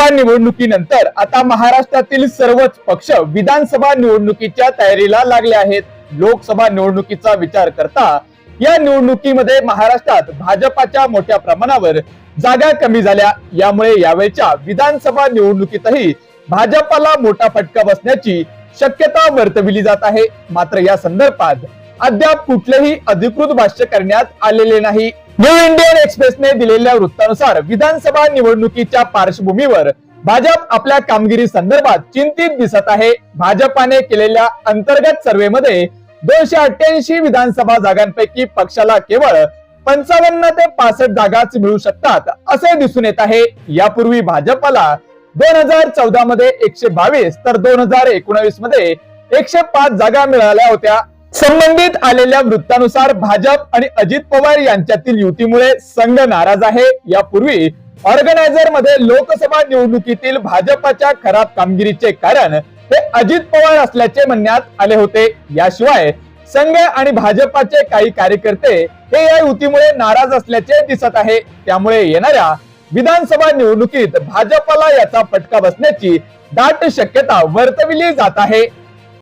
लोकसभा निवडणुकीनंतर आता महाराष्ट्रातील सर्वच पक्ष विधानसभा निवडणुकीच्या तयारीला लागले आहेत. लोकसभा निवडणुकीचा विचार करता या निवडणुकीमध्ये महाराष्ट्रात भाजपाच्या मोठ्या प्रमाणावर जागा कमी झाल्या. यामुळे यावेळच्या विधानसभा निवडणुकीतही भाजपाला मोठा फटका बसण्याची शक्यता वर्तविली जात आहे. मात्र या संदर्भात अद्याप कुठलेही अधिकृत भाष्य करण्यात आलेले नाही. न्यू इंडियन एक्सप्रेसने दिलेल्या वृत्तानुसार विधानसभा निवडणुकीच्या पार्श्वभूमीवर भाजप आपल्या कामगिरी संदर्भात चिंतित दिसत आहे. भाजपाने केलेल्या अंतर्गत सर्व्हेमध्ये दोनशे अठ्ठ्याऐंशी विधानसभा जागांपैकी पक्षाला केवळ पंचावन्न ते पासष्ट जागाच मिळू शकतात असे दिसून येत आहे. यापूर्वी भाजपाला दोन हजार चौदा मध्ये एकशे बावीस तर दोन हजार एकोणावीसमध्ये एकशे पाच जागा मिळाल्या होत्या. संबंधित आलेल्या वृत्तानुसार भाजप आणि अजित पवार यांच्यातील युतीमुळे संघ नाराज आहे. यापूर्वी ऑर्गनायझरमध्ये लोकसभा निवडणुकीतील भाजपाच्या खराब कामगिरीचे कारण हे अजित पवार असल्याचे म्हणण्यात आले होते. याशिवाय संघ आणि भाजपाचे काही कार्यकर्ते हे या युतीमुळे नाराज असल्याचे दिसत आहे. त्यामुळे येणाऱ्या विधानसभा निवडणुकीत भाजपाला याचा फटका बसण्याची दाट शक्यता वर्तविली जात आहे.